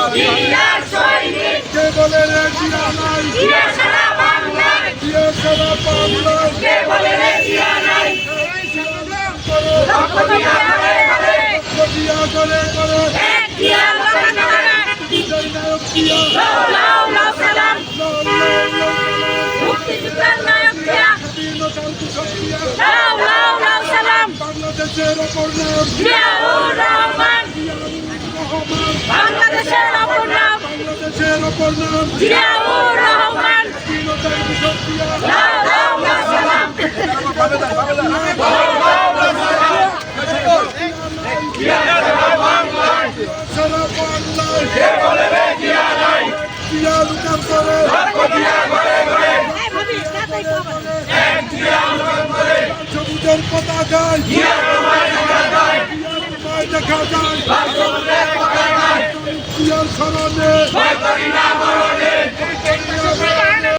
জিয়া করে করে জিয়া এক জিয়া লক্ষ করে জিয়া লাল লাল লাল মুক্তিযুদ্ধের নায়ক জিয়া সালাম বাংলাদেশের অপর নাম জিয়াউর রহমান রহমান বাংলাদেশের অপর নাম বাংলাদেশের অপর নাম জিয়াউর রহমান কৃষক জিয়া লাও 来。